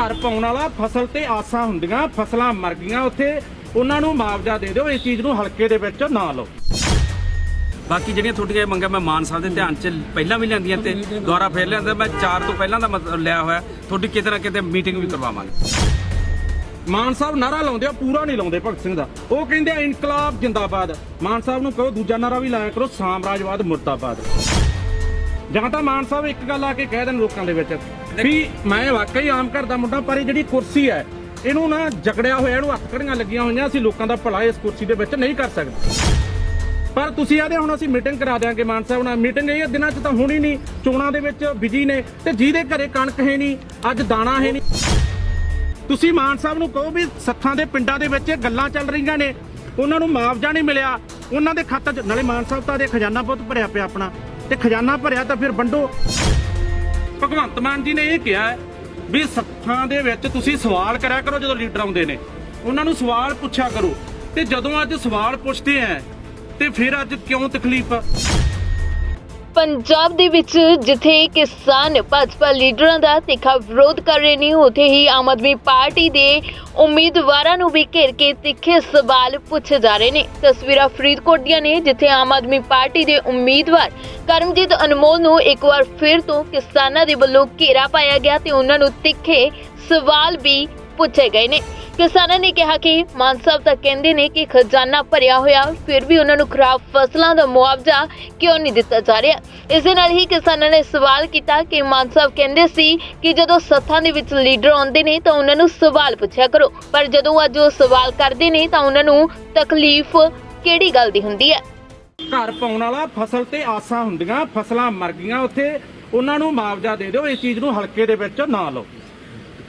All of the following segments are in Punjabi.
ਘਰ ਪਾਉਣ ਵਾਲਾ ਫਸਲ ਤੇ ਆਸਾਂ ਹੁੰਦੀਆਂ ਫਸਲਾਂ ਮਰ ਗਈਆਂ ਉੱਥੇ ਉਹਨਾਂ ਨੂੰ ਮੁਆਵਜ਼ਾ ਦੇ ਦਿਓ ਇਸ ਚੀਜ਼ ਨੂੰ ਹਲਕੇ ਦੇ ਵਿੱਚ ਨਾ ਲਓ। ਬਾਕੀ ਜਿਹੜੀਆਂ ਤੁਹਾਡੀਆਂ ਮੰਗਾਂ ਮੈਂ ਮਾਨ ਸਾਹਿਬ ਦੇ ਧਿਆਨ 'ਚ ਪਹਿਲਾਂ ਵੀ ਲਿਆਂਦੀਆਂ ਤੇ ਦੁਬਾਰਾ ਫੇਰ ਲਿਆਂਦਾ ਮੈਂ 4 ਤੋਂ ਪਹਿਲਾਂ ਦਾ ਮਤਲਬ ਲਿਆ ਹੋਇਆ ਤੁਹਾਡੀ ਕਿਤੇ ਨਾ ਕਿਤੇ ਮੀਟਿੰਗ ਵੀ ਕਰਵਾਵਾਂਗੇ। ਮਾਨ ਸਾਹਿਬ ਨਾਰਾ ਲਾਉਂਦੇ ਆ ਪੂਰਾ ਨਹੀਂ ਲਾਉਂਦੇ ਭਗਤ ਸਿੰਘ ਦਾ। ਉਹ ਕਹਿੰਦੇ ਆ ਇਨਕਲਾਬ ਜਿੰਦਾਬਾਦ। ਮਾਨ ਸਾਹਿਬ ਨੂੰ ਕਹੋ ਦੂਜਾ ਨਾਰਾ ਵੀ ਲਾਇਆ ਕਰੋ ਸਾਮਰਾਜਵਾਦ ਮੁਰਦਾਬਾਦ। ਜਾਂ ਤਾਂ ਮਾਨ ਸਾਹਿਬ ਇੱਕ ਗੱਲ ਆ ਕੇ ਕਹਿ ਦੇਣ ਲੋਕਾਂ ਦੇ ਵਿੱਚ ਵੀ ਮੈਂ ਵਾਕਈ ਆਮ ਘਰ ਦਾ ਮੁੰਡਾ, ਪਰ ਇਹ ਜਿਹੜੀ ਕੁਰਸੀ ਹੈ, ਇਹਨੂੰ ਨਾ ਜਕੜਿਆ ਹੋਇਆ, ਇਹਨੂੰ ਹੱਥ ਕੜੀਆਂ ਲੱਗੀਆਂ ਹੋਈਆਂ, ਅਸੀਂ ਲੋਕਾਂ ਦਾ ਭਲਾ ਇਸ ਕੁਰਸੀ ਦੇ ਵਿੱਚ ਨਹੀਂ ਕਰ ਸਕਦੇ। ਪਰ ਤੁਸੀਂ ਆਦੇ ਹੁਣ ਅਸੀਂ ਮੀਟਿੰਗ ਕਰਾ ਦਿਆਂਗੇ ਮਾਨ ਸਾਹਿਬ ਨਾਲ। ਮੀਟਿੰਗ ਇਹ ਦਿਨਾਂ 'ਚ ਤਾਂ ਹੋਣੀ ਨਹੀਂ, ਚੋਣਾਂ ਦੇ ਵਿੱਚ ਬਿਜ਼ੀ ਨੇ, ਤੇ ਜਿਹਦੇ ਘਰੇ ਕਣਕ ਹੈ ਨਹੀਂ, ਅੱਜ ਦਾਣਾ ਹੈ ਨਹੀਂ। ਤੁਸੀਂ ਮਾਨ ਸਾਹਿਬ ਨੂੰ ਕਹੋ ਵੀ ਸੱਥਾਂ ਦੇ ਪਿੰਡਾਂ ਦੇ ਵਿੱਚ ਇਹ ਗੱਲਾਂ ਚੱਲ ਰਹੀਆਂ ਨੇ, ਉਹਨਾਂ ਨੂੰ ਮੁਆਵਜ਼ਾ ਨਹੀਂ ਮਿਲਿਆ। ਉਹਨਾਂ ਦੇ ਖਾਤਾ 'ਚ, ਨਾਲੇ ਮਾਨ ਸਾਹਿਬ ਤਾਂ ਦੇ ਖਜ਼ਾਨਾ ਬਹੁਤ ਭਰਿਆ ਪਿਆ ਆਪਣਾ, ਤੇ ਖਜ਼ਾਨਾ ਭਰਿਆ ਤਾਂ ਫਿਰ ਵੰਡੋ। ਭਗਵੰਤ ਮਾਨ ਜੀ ਨੇ ਇਹ ਕਿਹਾ ਵੀ ਸੱਥਾਂ ਦੇ ਵਿੱਚ ਤੁਸੀਂ ਸਵਾਲ ਕਰਿਆ ਕਰੋ ਜਦੋਂ ਲੀਡਰ ਆਉਂਦੇ ਨੇ। ਉਹਨਾਂ ਨੂੰ ਸਵਾਲ ਪੁੱਛਿਆ ਕਰੋ। ਤੇ ਜਦੋਂ ਅੱਜ ਸਵਾਲ ਪੁੱਛਦੇ ਆ, ਤੇ ਫਿਰ ਅੱਜ ਕਿਉਂ ਤਕਲੀਫ? ਪੰਜਾਬ ਦੇ ਵਿੱਚ ਜਿੱਥੇ ਕਿਸਾਨ, ਭਾਜਪਾ ਲੀਡਰਾਂ ਦਾ ਤਿੱਖਾ ਵਿਰੋਧ ਕਰ ਰਹੇ ਨੇ, ਉੱਥੇ ਹੀ ਆਮ ਆਦਮੀ ਪਾਰਟੀ ਦੇ ਉਮੀਦਵਾਰਾਂ ਨੂੰ ਵੀ ਘੇਰ ਕੇ ਤਿੱਖੇ ਸਵਾਲ ਪੁੱਛੇ ਜਾ ਰਹੇ ਨੇ। ਤਸਵੀਰਾਂ ਫਰੀਦਕੋਟ ਦੀਆਂ ਨੇ, ਜਿੱਥੇ ਆਮ ਆਦਮੀ ਪਾਰਟੀ ਦੇ ਉਮੀਦਵਾਰ ਕਰਮਜੀਤ ਅਨਮੋਲ ਨੂੰ ਇੱਕ ਵਾਰ ਫਿਰ ਤੋਂ ਕਿਸਾਨਾਂ ਦੇ ਵੱਲੋਂ ਘੇਰਾ ਪਾਇਆ ਗਿਆ ਤੇ ਉਹਨਾਂ ਨੂੰ ਤਿੱਖੇ ਸਵਾਲ ਵੀ ਪੁੱਛੇ ਗਏ ਨੇ। ਕਿਸਾਨਾਂ ਨੇ ਕਿਹਾ ਕਿ ਮਾਨ ਸਾਹਿਬ ਤਾਂ ਕਹਿੰਦੇ ਨੇ ਕਿ ਖਜ਼ਾਨਾ ਭਰਿਆ ਹੋਇਆ, ਫਿਰ ਵੀ ਉਹਨਾਂ ਨੂੰ ਖਰਾਬ ਫਸਲਾਂ ਦਾ ਮੁਆਵਜ਼ਾ ਕਿਉਂ ਨਹੀਂ ਦਿੱਤਾ ਜਾ ਰਿਹਾ? ਇਸ ਦੇ ਨਾਲ ਹੀ ਕਿਸਾਨਾਂ ਨੇ ਸਵਾਲ ਕੀਤਾ ਕਿ ਮਾਨ ਸਾਹਿਬ ਕਹਿੰਦੇ ਸੀ ਕਿ ਜਦੋਂ ਸੱਥਾਂ ਦੇ ਵਿੱਚ ਲੀਡਰ ਆਉਂਦੇ ਨੇ ਤਾਂ ਉਹਨਾਂ ਨੂੰ ਸਵਾਲ ਪੁੱਛਿਆ ਕਰੋ। ਪਰ ਜਦੋਂ ਅੱਜ ਉਹ ਸਵਾਲ ਕਰਦੇ ਨੇ ਤਾਂ ਉਹਨਾਂ ਨੂੰ ਤਕਲੀਫ ਕਿਹੜੀ ਗੱਲ ਦੀ ਹੁੰਦੀ ਹੈ? ਘਰ ਪਾਉਣ ਵਾਲਾ ਫਸਲ ਤੇ ਆਸਾਂ ਹੁੰਦੀਆਂ, ਫਸਲਾਂ ਮਰ ਗਈਆਂ ਉੱਥੇ, ਉਹਨਾਂ ਨੂੰ ਮੁਆਵਜ਼ਾ ਦੇ ਦਿਓ, ਇਸ ਚੀਜ਼ ਨੂੰ ਹਲਕੇ ਦੇ ਵਿੱਚ ਨਾ ਲਓ।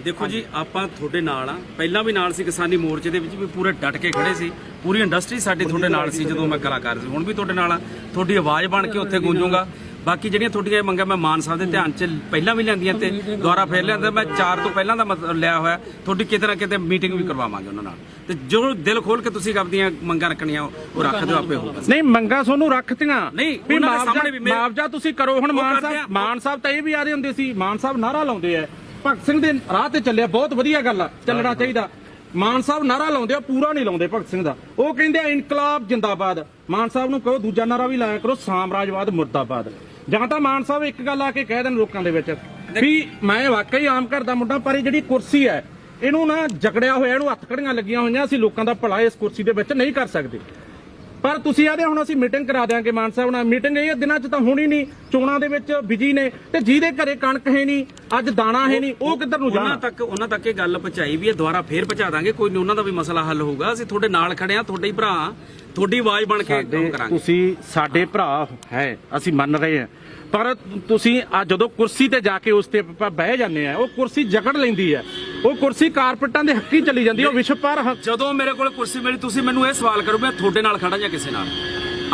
ਦੇਖੋ ਜੀ ਆਪਾਂ ਤੁਹਾਡੇ ਨਾਲ ਆ। ਪਹਿਲਾਂ ਵੀ ਨਾਲ ਸੀ ਕਿਸਾਨੀ ਮੋਰਚੇ ਦੇ ਵਿੱਚ ਵੀ ਪੂਰੇ ਡਟ ਕੇ ਖੜੇ ਸੀ। ਪੂਰੀ ਇੰਡਸਟਰੀ ਸਾਡੀ ਤੁਹਾਡੇ ਨਾਲ ਸੀ ਜਦੋਂ ਮੈਂ ਕਲਾਕਾਰ ਸੀ। ਹੁਣ ਵੀ ਤੁਹਾਡੇ ਨਾਲ ਆ। ਤੁਹਾਡੀ ਆਵਾਜ਼ ਬਣ ਕੇ ਉੱਥੇ ਗੂੰਜੂਗਾ। ਬਾਕੀ ਜਿਹੜੀਆਂ ਤੁਹਾਡੀਆਂ ਇਹ ਮੰਗਾਂ ਮੈਂ ਮਾਨ ਸਾਹਿਬ ਦੇ ਧਿਆਨ 'ਚ ਪਹਿਲਾਂ ਵੀ ਲਿਆਂਦੀਆਂ ਤੇ ਦੁਬਾਰਾ ਫੇਰ ਲਿਆਂਦਾ। ਮੈਂ 4 ਤੋਂ ਪਹਿਲਾਂ ਦਾ ਮਤਲਬ ਲਿਆ ਹੋਇਆ। ਤੁਹਾਡੀ ਕਿਤੇ ਨਾ ਕਿਤੇ ਮੀਟਿੰਗ ਵੀ ਕਰਵਾਵਾਂਗੇ ਉਹਨਾਂ ਨਾਲ। ਤੇ ਜੋ ਦਿਲ ਖੋਲ ਕੇ ਤੁਸੀਂ ਆਪਦੀਆਂ ਮੰਗਾਂ ਰੱਖਣੀਆਂ ਉਹ ਰੱਖ ਦਿਓ ਆਪੇ ਹੋਊਗਾ ਨਹੀਂ ਮੰਗਾ ਤੁਹਾਨੂੰ ਰੱਖਤੀਆਂ। ਨਹੀਂ, ਵੀ ਮੁਆਵਜ਼ਾ ਤੁਸੀਂ ਕਰੋ। ਹੁਣ ਮਾਨ। ਸਾਹਿਬ ਮਾਨ ਸਾਹਿਬ ਤਾਂ ਇਹ ਵੀ ਆਦੇ ਹੁੰਦੇ ਸੀ। ਮਾਨ ਸਾਹਿਬ ਨਾਰਾ ਲਾਉਂਦੇ ਆ। ਭਗਤ ਸਿੰਘ ਦੇ ਰਾਹ ਤੇ ਚੱਲਿਆ ਬਹੁਤ ਵਧੀਆ ਗੱਲ ਆ ਚੱਲਣਾ ਚਾਹੀਦਾ। ਮਾਨ ਸਾਹਿਬ ਨਾਰਾ ਲਾਉਂਦੇ ਆ ਪੂਰਾ ਨਹੀਂ ਲਾਉਂਦੇ ਭਗਤ ਸਿੰਘ ਦਾ। ਉਹ ਕਹਿੰਦੇ ਆ ਇਨਕਲਾਬ ਜਿੰਦਾਬਾਦ। ਮਾਨ ਸਾਹਿਬ ਨੂੰ ਕਹੋ ਦੂਜਾ ਨਾਰਾ ਵੀ ਲਾਇਆ ਕਰੋ ਸਾਮਰਾਜਵਾਦ ਮੁਰਦਾਬਾਦ। ਜਾਂ ਤਾਂ ਮਾਨ ਸਾਹਿਬ ਇੱਕ ਗੱਲ ਆ ਕੇ ਕਹਿ ਦੇਣ ਲੋਕਾਂ ਦੇ ਵਿੱਚ ਵੀ ਮੈਂ ਵਾਕਈ ਆਮ ਘਰ ਦਾ ਮੁੰਡਾ ਪਰ ਇਹ ਜਿਹੜੀ ਕੁਰਸੀ ਹੈ ਇਹਨੂੰ ਨਾ ਜਕੜਿਆ ਹੋਇਆ ਇਹਨੂੰ ਹੱਥ ਕੜੀਆਂ ਲੱਗੀਆਂ ਹੋਈਆਂ ਅਸੀਂ ਲੋਕਾਂ ਦਾ ਭਲਾ ਇਸ ਕੁਰਸੀ ਦੇ ਵਿੱਚ ਨਹੀਂ ਕਰ ਸਕਦੇ। ਪਰ ਤੁਸੀਂ ਆਦੇ ਹੁਣ ਅਸੀਂ ਮੀਟਿੰਗ ਕਰਾ ਦਿਆਂਗੇ ਮਾਨ ਸਾਹਿਬ ਨਾਲ। ਮੀਟਿੰਗ ਇਹ ਦਿਨਾਂ 'ਚ ਤਾਂ ਹੋਣੀ ਨਹੀਂ ਚੋਣਾਂ ਦੇ ਵਿੱਚ ਬਿਜ਼ੀ ਨੇ ਤੇ ਜਿਹਦੇ ਘਰੇ ਕਣਕ ਹੈ ਨਹੀਂ ਅੱਜ ਦਾਣਾ ਹੈ ਨਹੀਂ ਉਹ ਕਿੱਧਰ ਨੂੰ ਉਹਨਾਂ ਜਾਣਾ? ਤੱਕ ਉਹਨਾਂ ਤੱਕ ਇਹ ਗੱਲ ਪਹੁੰਚਾਈ ਵੀ ਹੈ ਦੁਬਾਰਾ ਫੇਰ ਪਹੁੰਚਾ ਦਾਂਗੇ ਕੋਈ ਨਹੀਂ ਉਹਨਾਂ ਦਾ ਵੀ ਮਸਲਾ ਹੱਲ ਹੋਊਗਾ। ਅਸੀਂ ਤੁਹਾਡੇ ਨਾਲ ਖੜੇ ਆ ਤੁਹਾਡੇ ਹੀ ਭਰਾ। ਤੁਹਾਡੀ ਆਵਾਜ਼ ਬਣ ਕੇ ਕੰਮ ਕਰਾਂਗੇ। ਤੁਸੀਂ ਸਾਡੇ ਭਰਾ ਹੈ ਅਸੀਂ ਮੰਨ ਰਹੇ ਹਾਂ। ਪਰ ਤੁਸੀਂ ਆ ਜਦੋਂ ਕੁਰਸੀ ਤੇ ਜਾ ਕੇ ਉਸ ਤੇ ਬਹਿ ਜਾਂਦੇ ਆ ਉਹ ਕੁਰਸੀ ਜਕੜ ਲੈਂਦੀ ਹੈ। ਉਹ ਕੁਰਸੀ ਕਾਰਪੇਟਾਂ ਦੇ ਹੱਕੀ ਚਲੀ ਜਾਂਦੀ ਹੈ ਉਹ ਵਿਸ਼ਵ ਪਰ ਜਦੋਂ ਮੇਰੇ ਕੋਲ ਕੁਰਸੀ ਮਿਲੀ ਤੁਸੀਂ ਮੈਨੂੰ ਇਹ ਸਵਾਲ ਕਰੋ ਮੈਂ ਤੁਹਾਡੇ ਨਾਲ ਖੜਾ ਜਾਂ ਕਿਸੇ ਨਾਲ?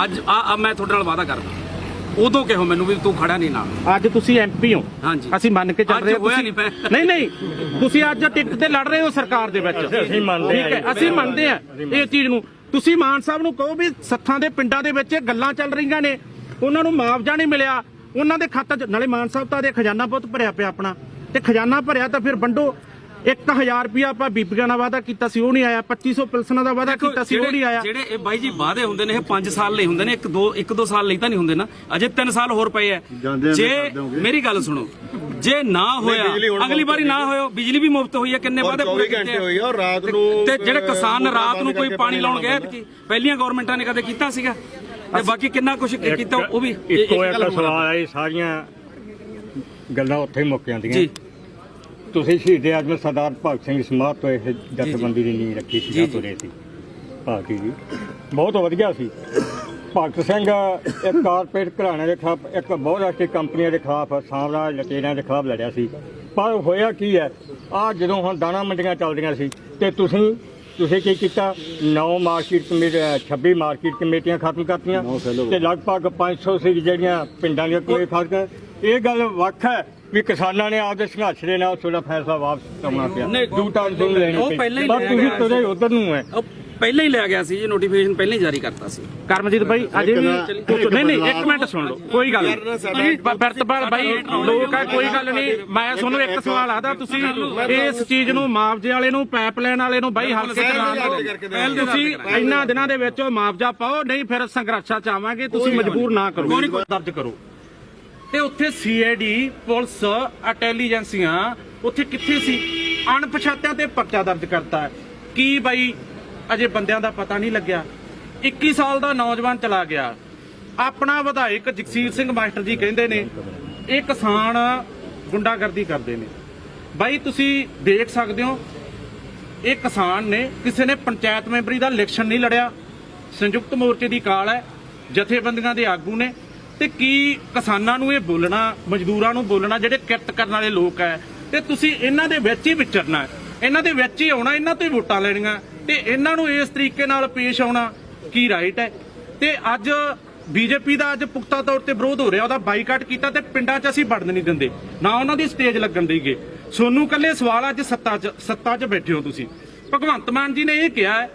ਅੱਜ ਆ ਆ ਮੈਂ ਤੁਹਾਡੇ ਨਾਲ ਵਾਅਦਾ ਕਰਦਾ। ਉਦੋਂ ਕਿਹੋ ਮੈਨੂੰ ਵੀ ਤੂੰ ਖੜਾ ਨਹੀਂ ਨਾਲ। ਅੱਜ ਤੁਸੀਂ ਐਮਪੀ ਹੋ। ਹਾਂਜੀ। ਅਸੀਂ ਮੰਨ ਕੇ ਚੱਲ ਅੱਜ ਰਹੇ ਹਾਂ ਹੋਇਆ ਤੁਸੀਂ- ਨਹੀਂ। ਨਹੀਂ ਨਹੀਂ ਤੁਸੀਂ ਅੱਜ ਟਿਕਟ ਤੇ ਲੜ ਰਹੇ ਹੋ ਸਰਕਾਰ ਦੇ ਵਿੱਚ। ਅਸੀਂ ਮੰਨਦੇ ਹਾਂ ਅਸੀਂ ਮੰਨਦੇ ਹਾਂ ਇਹ ਚੀਜ਼ ਨੂੰ। ਤੁਸੀਂ ਮਾਨ ਸਾਹਿਬ ਨੂੰ ਕਹੋ ਵੀ ਸੱਥਾਂ ਦੇ ਪਿੰਡਾਂ ਦੇ ਵਿੱਚ ਇਹ ਗੱਲਾਂ ਚੱਲ ਰਹੀਆਂ ਨੇ। ਉਹਨਾਂ ਨੂੰ ਮੁਆਵਜ਼ਾ ਨਹੀਂ ਮਿਲਿਆ। ਉਹਨਾਂ ਦੇ ਖਾਤਾ 'ਚ ਨਾਲੇ ਮਾਨ ਸਾਹਿਬ ਤਾਂ ਦੇ ਖਜ਼ਾਨਾ ਬਹੁਤ ਭਰਿਆ ਪਿਆ ਆਪਣਾ। ਤੇ ਖਜ਼ਾਨਾ ਭਰਿਆ ਤਾਂ ਫਿਰ ਵੰਡੋ। 1000 ਰੁਪਿਆ ਆਪਾਂ ਬੀਬੀਆਂ ਨਾਲ ਵਾਅਦਾ ਕੀਤਾ ਸੀ ਉਹ ਨਹੀਂ ਆਇਆ 2500 ਪਿਲਸਨਾਂ ਦਾ ਵਾਅਦਾ ਕੀਤਾ ਸੀ ਉਹ ਨਹੀਂ ਆਇਆ। ਜਿਹੜੇ ਇਹ ਬਾਈ ਜੀ ਵਾਅਦੇ ਹੁੰਦੇ ਨੇ ਇਹ 5 ਸਾਲ ਲਈ ਹੁੰਦੇ ਨੇ ਇੱਕ ਦੋ ਇੱਕ ਦੋ ਸਾਲ ਲਈ ਤਾਂ ਨਹੀਂ ਹੁੰਦੇ ਨਾ ਅਜੇ 3 ਸਾਲ ਹੋਰ ਪਏ ਐ। ਜੇ ਮੇਰੀ ਗੱਲ ਸੁਣੋ ਜੇ ਨਾ ਹੋਇਆ ਅਗਲੀ ਵਾਰੀ ਨਾ ਹੋਇਓ ਬਿਜਲੀ ਵੀ ਮੁਫਤ ਹੋਈ ਹੈ ਕਿੰਨੇ ਵਾਅਦੇ ਪੂਰੇ ਕੀਤੇ ਆ? ਹੋਈ ਔਰ ਰਾਤ ਨੂੰ ਤੇ ਜਿਹੜੇ ਕਿਸਾਨ ਰਾਤ ਨੂੰ ਕੋਈ ਪਾਣੀ ਲਾਉਣ ਗਏ ਪਹਿਲੀਆਂ ਗਵਰਨਮੈਂਟਾਂ ਨੇ ਕਦੇ ਕੀਤਾ ਸੀਗਾ? ਤੇ ਬਾਕੀ ਕਿੰਨਾ ਕੁਝ ਕੀਤਾ ਉਹ ਵੀ ਇੱਕੋ ਇੱਕ। ਸਵਾਲ ਹੈ ਸਾਰੀਆਂ ਗੱਲਾਂ ਉੱਥੇ ਹੀ ਮੁੱਕ ਜਾਂਦੀਆਂ। ਜੀ। ਤੁਸੀਂ ਸ਼ਹੀਦ ਆਜਮ ਸਰਦਾਰ ਭਗਤ ਸਿੰਘ ਸਮਾਧ ਤੋਂ ਇਹ ਜਥੇਬੰਦੀ ਦੀ ਨੀਂਹ ਰੱਖੀ ਸੀ ਜੀ। ਤੁਰੇ ਸੀ ਭਾਰਤੀ ਜੀ ਬਹੁਤ ਵਧੀਆ ਸੀ। ਭਗਤ ਸਿੰਘ ਇੱਕ ਕਾਰਪੋਰੇਟ ਘਰਾਣੇ ਦੇ ਖਿਲਾਫ ਇੱਕ ਬਹੁਰਾਸ਼ਟਰੀ ਕੰਪਨੀਆਂ ਦੇ ਖਿਲਾਫ ਸਾਮਰਾਜ ਲਟੇਰਿਆਂ ਦੇ ਖਿਲਾਫ ਲੜਿਆ ਸੀ। ਪਰ ਹੋਇਆ ਕੀ ਹੈ? ਆ ਜਦੋਂ ਹੁਣ ਦਾਣਾ ਮੰਡੀਆਂ ਚੱਲਦੀਆਂ ਸੀ ਤੇ ਤੁਸੀਂ ਤੁਸੀਂ ਕੀ ਕੀਤਾ? 9 ਮਾਰਕੀਟ ਕਮੇਟੀ 26 ਮਾਰਕੀਟ ਕਮੇਟੀਆਂ ਖਤਮ ਕਰਤੀਆਂ ਤੇ ਲਗਭਗ 500 ਸੀ ਜਿਹੜੀਆਂ ਪਿੰਡਾਂ ਦੀਆਂ ਕੋਈ ਖਤਮ ਇਹ ਗੱਲ ਵੱਖ ਹੈ। ਵੀ ਕਿਸਾਨਾਂ ਨੇ ਆਪਦੇ ਸੰਘਰਸ਼ ਦੇ ਨਾਲ ਤੁਹਾਡਾ ਫੈਸਲਾ ਵਾਪਸ ਕਰਨਾ ਪਿਆ। ਨਹੀਂ, ਦੂ ਟਾਂ ਸੁਣ ਲੈਣੀ ਉਹ। ਪਹਿਲਾਂ ਹੀ ਪਰ ਤੁਸੀਂ ਤੁਰੇ ਉਧਰ ਨੂੰ ਹੈ ਉਹ ਪਹਿਲਾਂ ਹੀ ਲਿਆ ਗਿਆ ਸੀ ਜੀ ਨੋਟੀਫਿਕੇਸ਼ਨ ਪਹਿਲਾਂ ਹੀ ਜਾਰੀ ਕਰਤਾ ਸੀ। ਕਰਮਜੀਤ ਬਾਈ ਅਜੇ ਵੀ ਨਹੀਂ ਨਹੀਂ ਇੱਕ ਮਿੰਟ ਸੁਣ ਲਓ ਕੋਈ ਗੱਲ ਨਹੀਂ। ਬਰਤਬਾਲ ਬਾਈ ਲੋਕ ਆ ਕੋਈ ਗੱਲ ਨਹੀਂ। ਮੈਂ ਤੁਹਾਨੂੰ ਇੱਕ ਸਵਾਲ ਆਦਾ ਤੁਸੀਂ ਇਸ ਚੀਜ਼ ਨੂੰ ਮੁਆਵਜ਼ੇ ਵਾਲੇ ਨੂੰ ਪਾਈਪਲਾਈਨ ਵਾਲੇ ਨੂੰ ਬਾਈ ਹਲਕੇ ਚ ਨਾ ਕਰੋ ਤੁਸੀਂ ਇੰਨਾ ਦਿਨਾਂ ਦੇ ਵਿੱਚ ਉਹ ਮੁਆਵਜ਼ਾ ਪਾਓ ਨਹੀਂ ਫਿਰ ਸੰਘਰਸ਼ਾਂ ਚ ਆਵਾਂਗੇ ਤੁਸੀਂ ਮਜਬੂਰ ਨਾ ਕਰੋ। ਦਰਜ ਕਰੋ। ਤੇ ਉੱਥੇ ਸੀਆਈਡੀ ਪੁਲਿਸ, ਇੰਟੈਲੀਜੈਂਸੀਆਂ, ਉੱਥੇ ਕਿੱਥੇ ਸੀ? ਅਣਪਛਾਤਿਆਂ ਤੇ ਪਰਚਾ ਦਰਜ ਕਰਤਾ ਕੀ ਬਾਈ? ਅਜੇ ਬੰਦਿਆਂ ਦਾ ਪਤਾ ਨਹੀਂ ਲੱਗਿਆ। 21 ਸਾਲ ਦਾ ਨੌਜਵਾਨ ਚਲਾ ਗਿਆ। ਆਪਣਾ ਵਿਧਾਇਕ ਜਗਸੀਰ ਸਿੰਘ ਮਾਸਟਰ ਜੀ ਕਹਿੰਦੇ ਨੇ, ਇਹ ਕਿਸਾਨ ਗੁੰਡਾਗਰਦੀ ਕਰਦੇ ਨੇ। ਬਾਈ, ਤੁਸੀਂ ਦੇਖ ਸਕਦੇ ਹੋ, ਇਹ ਕਿਸਾਨ ਨੇ ਕਿਸੇ ਨੇ ਪੰਚਾਇਤ ਮੈਂਬਰੀ ਦਾ ਇਲੈਕਸ਼ਨ ਨਹੀਂ ਲੜਿਆ। ਸੰਯੁਕਤ ਮੋਰਚੇ ਦੀ ਕਾਲ ਹੈ, ਜਥੇਬੰਦੀਆਂ ਦੇ ਆਗੂ ਨੇ। ਤੇ ਕੀ ਕਿਸਾਨਾਂ ਨੂੰ ਇਹ ਬੋਲਣਾ, ਮਜ਼ਦੂਰਾਂ ਨੂੰ ਬੋਲਣਾ, ਜਿਹੜੇ ਕਿਰਤ ਕਰਨ ਵਾਲੇ ਲੋਕ ਹੈ ਤੇ ਤੁਸੀਂ ਇਹਨਾਂ ਦੇ ਵਿੱਚ ਹੀ ਵਿਚਰਨਾ ਇਹਨਾਂ ਦੇ ਵਿੱਚ ਹੀ ਆਉਣਾ, ਇਹਨਾਂ ਤੋਂ ਹੀ ਵੋਟਾਂ ਲੈਣੀਆਂ। ਤੇ ਇਹਨਾਂ ਨੂੰ ਇਸ ਤਰੀਕੇ ਨਾਲ ਪੇਸ਼ ਆਉਣਾ ਕੀ ਰਾਈਟ ਹੈ ਤੇ ਅੱਜ ਬੀਜੇਪੀ ਦਾ ਅੱਜ ਪੁਖਤਾ ਤੌਰ ਤੇ ਵਿਰੋਧ ਹੋ ਰਿਹਾ, ਉਹਦਾ ਬਾਈਕਾਟ ਕੀਤਾ ਤੇ ਪਿੰਡਾਂ 'ਚ ਅਸੀਂ ਵੜਨ ਨਹੀਂ ਦਿੰਦੇ। ਨਾ ਉਹਨਾਂ ਦੀ ਸਟੇਜ ਲੱਗਣ ਦੇਈਏ। ਸੋਨੂੰ ਕੱਲੇ ਸਵਾਲ ਅੱਜ ਸੱਤਾ 'ਚ ਸੱਤਾ 'ਚ ਬੈਠੇ ਹੋ ਤੁਸੀਂ। ਭਗਵੰਤ ਮਾਨ ਜੀ ਨੇ ਇਹ ਕਿਹਾ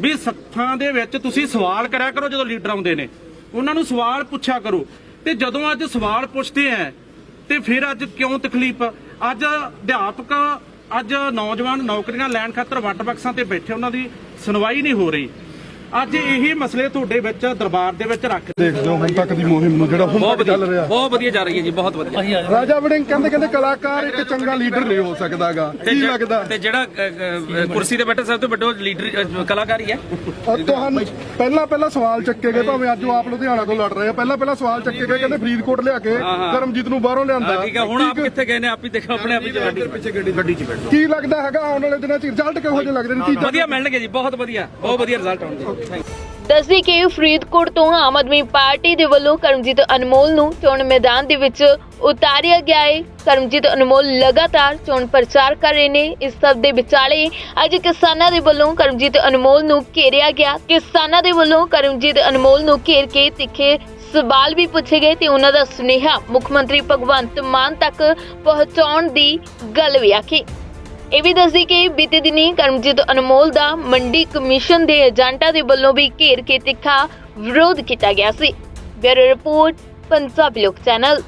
ਵੀ ਸੱਥਾਂ ਦੇ ਵਿੱਚ ਤੁਸੀਂ ਸਵਾਲ ਕਰਿਆ ਕਰੋ ਜਦੋਂ ਲੀਡਰ ਆਉਂਦੇ ਨੇ। ਉਹਨਾਂ ਨੂੰ ਸਵਾਲ ਪੁੱਛਿਆ ਕਰੋ। ਤੇ ਜਦੋਂ ਅੱਜ ਸਵਾਲ ਪੁੱਛਦੇ ਆ ਤੇ ਫਿਰ ਅੱਜ ਕਿਉਂ ਤਕਲੀਫ? ਅੱਜ ਅਧਿਆਪਕ, ਅੱਜ ਨੌਜਵਾਨ ਨੌਕਰੀਆਂ ਲੈਣ ਖਾਤਰ ਵੱਟ ਬਕਸਾਂ ਤੇ ਬੈਠੇ, ਉਹਨਾਂ ਦੀ ਸੁਣਵਾਈ ਨਹੀਂ ਹੋ ਰਹੀ। ਅੱਜ ਇਹੀ ਮਸਲੇ ਤੁਹਾਡੇ ਵਿੱਚ ਦਰਬਾਰ ਦੇ ਵਿੱਚ ਰੱਖ ਦੇਖਦੇ ਹੋ ਹੁਣ ਤੱਕ ਦੀ ਮੁਹਿੰਮ ਨੂੰ ਜਿਹੜਾ ਹੁਣ ਬਹੁਤ ਤੱਕ ਚੱਲ ਰਿਹਾ। ਬਹੁਤ ਵਧੀਆ ਜਾ ਰਹੀ ਹੈ ਜੀ ਬਹੁਤ ਵਧੀਆ। ਰਾਜਾ ਵੜਿੰਗ ਕਹਿੰਦੇ ਕਹਿੰਦੇ ਕਲਾਕਾਰ ਇੱਕ ਚੰਗਾ ਲੀਡਰ ਨਹੀਂ ਹੋ ਸਕਦਾਗਾ। ਕੀ ਜ- ਲੱਗਦਾ? ਤੇ ਜਿਹੜਾ ਅ, ਅ, ਕੁਰਸੀ ਤੇ ਬੈਠਾ ਸਭ ਤੋਂ ਵੱਡਾ ਲੀਡਰ ਕਲਾਕਾਰ ਹੀ ਹੈ। ਤੁਹਾਨੂੰ ਪਹਿਲਾਂ ਪਹਿਲਾਂ ਸਵਾਲ ਚੱਕੇ ਗਏ ਭਾਵੇਂ ਅੱਜ ਉਹ ਆਪ ਲੁਧਿਆਣਾ ਤੋਂ ਲੜ ਰਹੇ ਆ। ਪਹਿਲਾਂ ਪਹਿਲਾਂ ਸਵਾਲ ਚੱਕੇ ਗਏ ਕਹਿੰਦੇ ਫਰੀਦਕੋਟ ਲਿਆ ਕੇ ਕਰਮਜੀਤ ਨੂੰ ਬਾਹਰੋਂ ਲਿਆਂਦਾ। ਹਾਂ, ਠੀਕ ਹੈ ਹੁਣ ਆਪ ਕਿੱਥੇ ਗਏ ਨੇ ਆਪ ਹੀ ਦੇਖੋ ਆਪਣੇ ਆਪ ਹੀ ਗੱਡੀ ਪਿੱਛੇ ਗੱਡੀ ਗੱਡੀ 'ਚ ਬੈਠੋ। ਕੀ ਲੱਗਦਾ ਹੈਗਾ ਆਉਣ ਵਾਲੇ ਦਿਨਾਂ 'ਚ? ਰਿਜ਼ਲਟ ਕਿਹੋ ਜਿਹੇ ਲੱਗਦੇ ਨੇ? ਕੀ ਵਧੀਆ ਮਿਲਣਗੇ ਜੀ ਬਹੁਤ ਵਧੀਆ ਬਹੁਤ ਵਧੀਆ ਰਿਜ਼ਲਟ ਆਉਣਗੇ। ਦੱਸਦੀ ਕਿ ਫਰੀਦਕੋਟ ਤੋਂ ਆਮ ਆਦਮੀ ਪਾਰਟੀ ਦੇ ਵੱਲੋਂ ਕਰਮਜੀਤ ਅਨਮੋਲ ਨੂੰ ਚੋਣ ਮੈਦਾਨ ਦੇ ਵਿੱਚ ਉਤਾਰਿਆ ਗਿਆ ਹੈ। ਕਰਮਜੀਤ ਅਨਮੋਲ ਲਗਾਤਾਰ ਚੋਣ ਪ੍ਰਚਾਰ ਕਰ ਰਹੇ ਨੇ। ਇਸ ਸਭ ਦੇ ਵਿਚਾਲੇ ਅੱਜ ਕਿਸਾਨਾਂ ਦੇ ਵੱਲੋਂ ਕਰਮਜੀਤ ਅਨਮੋਲ ਨੂੰ ਘੇਰਿਆ ਗਿਆ। ਕਿਸਾਨਾਂ ਦੇ ਵੱਲੋਂ ਕਰਮਜੀਤ ਅਨਮੋਲ ਨੂੰ ਘੇਰ ਕੇ ਤਿੱਖੇ ਸਵਾਲ ਵੀ ਪੁੱਛੇ ਗਏ ਤੇ ਉਹਨਾਂ ਦਾ ਸੁਨੇਹਾ ਮੁੱਖ ਮੰਤਰੀ ਭਗਵੰਤ ਮਾਨ ਤੱਕ ਪਹੁੰਚਾਉਣ ਦੀ ਗੱਲ ਵੀ ਆਖੀ। ਇਹ ਵੀ ਦੱਸਦੀ ਕਿ ਬੀਤੇ ਦਿਨੀ ਕਰਮਜੀਤ ਅਨਮੋਲ ਦਾ ਮੰਡੀ ਕਮਿਸ਼ਨ ਦੇ ਏਜੰਟਾਂ ਦੇ ਵੱਲੋਂ ਵੀ ਘੇਰ ਕੇ ਤਿੱਖਾ ਵਿਰੋਧ ਕੀਤਾ ਗਿਆ ਸੀ। ਬਿਊਰੋ ਰਿਪੋਰਟ, ਪੰਜਾਬੀ ਲੋਕ ਚੈਨਲ।